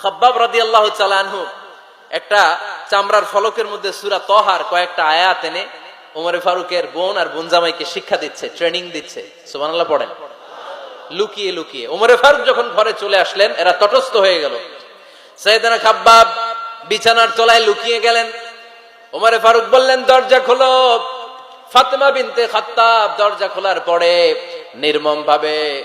খাব্বাব রাদিয়াল্লাহু আল্লাহ আনহু একটা চামড়ার ফলকের মধ্যে সূরা তহার কয়েকটা আয়াত এনে ওমরে ফারুকের বোন আর বোন জামাইকে শিক্ষা দিচ্ছে ট্রেনিং দিচ্ছে। সুবহানাল্লাহ পড়েন। লুকিয়ে লুকিয়ে। ওমরে ফারুক যখন ঘরে চলে আসলেন, এরা তটস্থ হয়ে গেল। সৈয়দনা খাব্বাব বিছানার তলায় লুকিয়ে গেলেন। ওমরে ফারুক বললেন, দরজা খোলো। ফাতেমা বিনতে খাত্তাব দরজা খোলার পরে নির্মম ভাবে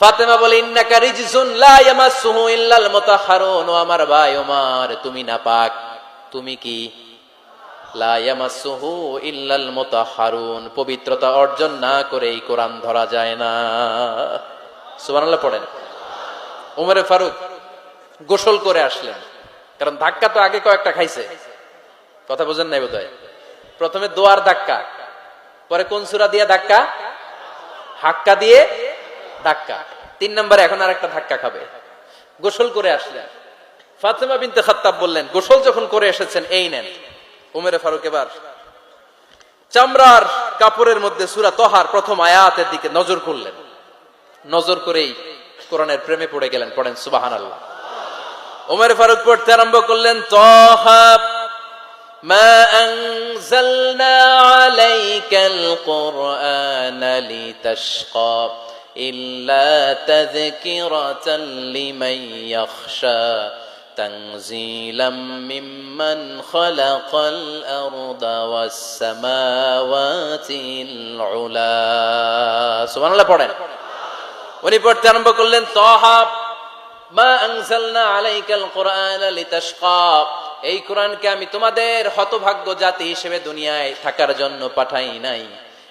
ফাতেমা বলে, ইন্নাকা রিজসুন লা ইয়ামাসসুহু ইল্লাল মুতাহহারুন ও আমার ভাই ওমর, তুমি না পাক তুমি কি? লা ইয়ামাসসুহু ইল্লাল মুতাহহারুন পবিত্রতা অর্জন না করে এই কোরআন ধরা যায় না। সুবহানাল্লাহ পড়েন। উমরে ফারুক গোসল করে আসলেন। কারণ ধাক্কা তো আগে কয়েকটা খাইছে। কথা বোঝেন নাই বোধহয়? প্রথমে দোয়ার ধাক্কা, পরে কোন সুরা দিয়ে ধাক্কা? হাক্কা দিয়ে ধাক্কা তিন নম্বরে এখন আর একটা ধাক্কা খাবে গোসল করে আসলেন ফাতেমা বিনতে খাত্তাব বললেন গোসল যখন করে এসেছেন এই নেন উমেরে ফারুক এবার চামড়ার কাপড়ের মধ্যে সুরা তহার প্রথম আয়াতের দিকে নজর করলেন নজর করেই কোরআনের প্রেমে পড়ে গেলেন পড়েন সুবাহান আল্লাহ উমের ফারুক পড়তে আরম্ভ করলেন তহা ما أنزلنا عليك القرآن لتشقى إلا تذكرة لمن يخشى تنزيلا ممن خلق الأرض والسماوات العلا سبحان الله পড়েন উনি পড়তে আরম্ভ করলেন তহা মা আনজালনা আলাইকাল কোরআন লিতাশকা এই কোরআনকে আমি তোমাদের হতভাগ্য জাতি হিসেবে দুনিয়ায় থাকার জন্য পাঠাই নাই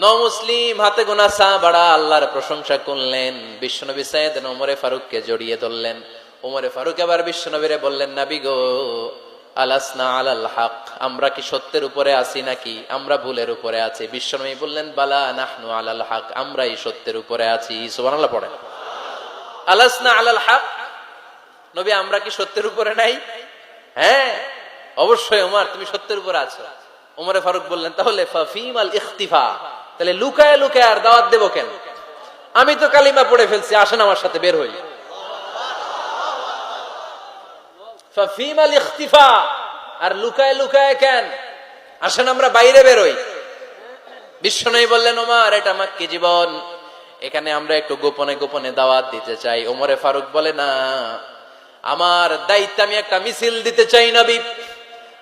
মুসলিম হাতে গোনা সাহাবাড়া আল্লাহর প্রশংসা করলেন। বিশ্বনবী সাইদ ওমরে ফারুককে জড়িয়ে ধরলেন। ওমরে ফারুক আবার বিশ্বনবীরে বললেন, নাবি গো, আলাসনা আলাল হক, আমরা কি সত্যের উপরে আছি নাকি? আমরা ভুলের উপরে আছি। বিশ্বনবী বললেন, বালা নাহনু আলাল হক, আমরাই সত্যের উপরে আছি। সুবহানাল্লাহ পড়েন। আলাসনা আলাল হক, নবী, আমরা কি সত্যের উপরে নাই? হ্যাঁ অবশ্যই ওমর তুমি সত্যের উপরে আছো। ওমরে ফারুক বললেন, তাহলে ফাফিম আল ইখতিফা। তাহলে লুকায় লুকায় আর দাওয়াত দেবো কেন? আমি তো কালিমা পড়ে ফেলছি, আসেন আমার সাথে, বের হই। আর লুকায় লুকায় কেন? আসেন আমরা বাইরে বেরোই বিশ্বনবী বললেন, ওমর, এটা মাক্কি জীবন। এখানে আমরা একটু গোপনে গোপনে দাওয়াত দিতে চাই। ওমরে ফারুক বলে, না, আমার দায়িত্ব আমি একটা মিছিল দিতে চাই নবী।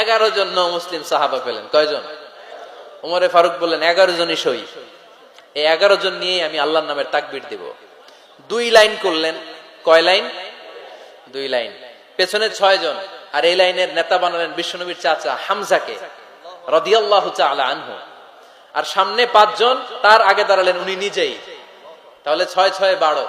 এগারো জন ন মুসলিম সাহাবা পেলেন। কয়জন? উমরে ফারুক বললেন, এগারো জনই সই। এই এগারো জন নিয়ে আমি আল্লাহর নামের তাকবির দিব। দুই লাইন করলেন। কয় লাইন? দুই লাইন। পেছনে ছয় জন। আর এই লাইনের নেতা বানালেন বিশ্বনবীর চাচা হামজাকে আর সামনে পাঁচজন, তার আগে দাঁড়ালেন উনি নিজেই। তাহলে ছয় ছয় বারো।